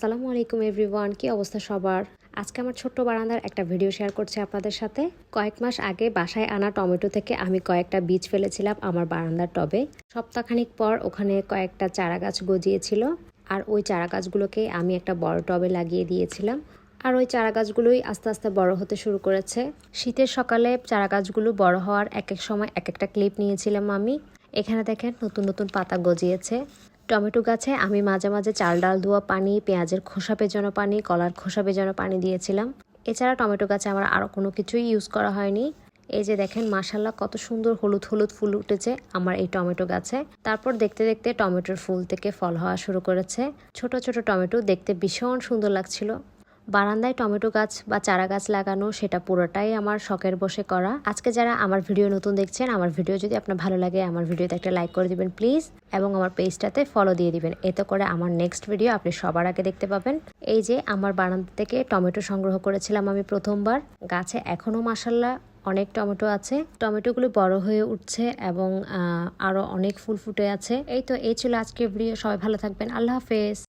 আসসালামু আলাইকুম এভরিওয়ান, কি অবস্থা সবার? আজকে আমার ছোট্ট বারান্দার একটা ভিডিও শেয়ার করছি আপনাদের সাথে। কয়েক মাস আগে বাসায় আনা টমেটো থেকে আমি কয়েকটা বীজ ফেলেছিলাম আমার বারান্দার টবে। সপ্তাহখানিক পর ওখানে কয়েকটা চারা গাছ গজিয়েছিল আর ওই চারা গাছগুলোকে আমি একটা বড় টবে লাগিয়ে দিয়েছিলাম। আর ওই চারা গাছগুলোই আস্তে আস্তে বড় হতে শুরু করেছে। শীতের সকালে চারা গাছগুলো বড় হওয়ার এক এক সময় এক একটা ক্লিপ নিয়েছিলাম আমি। এখানে দেখেন নতুন নতুন পাতা গজিয়েছে। টমেটো গাছে আমি মাঝে মাঝে চাল, ডাল, ধোয়া পানি, পেঁয়াজের খোসা পেজানো পানি, কলার খোসা পেজানো পানি দিয়েছিলাম। এছাড়া টমেটো গাছে আমার আরও কোনো কিছুই ইউজ করা হয়নি। এই যে দেখেন মাসাল্লাহ কত সুন্দর হলুদ হলুদ ফুল উঠেছে আমার এই টমেটো গাছে। তারপর দেখতে দেখতে টমেটোর ফুল থেকে ফল হওয়া শুরু করেছে। ছোট ছোট টমেটো দেখতে ভীষণ সুন্দর লাগছিল। বারান্দায় টমেটো গাছ বা চারা গাছ লাগানো সেটা পুরোটাই আমার শখের বসে করা। আজকে যারা আমার ভিডিও নতুন দেখছেন আমার ভিডিও যদি আপনার ভালো লাগে আমার ভিডিওতে একটা লাইক করে দিবেন প্লিজ এবং আমার পেজটাতে ফলো দিয়ে দিবেন। এতে করে আমার নেক্সট ভিডিও আপনি সবার আগে দেখতে পাবেন। এই যে আমার বারান্দা থেকে টমেটো সংগ্রহ করেছিলাম আমি প্রথমবার। গাছে এখনও মাসাল্লাহ অনেক টমেটো আছে। টমেটোগুলো বড় হয়ে উঠছে এবং আহ, আরও অনেক ফুল ফুটে আছে। এই তো এই ছিল আজকের ভিডিও সবাই ভালো থাকবেন। আল্লাহ হাফেজ।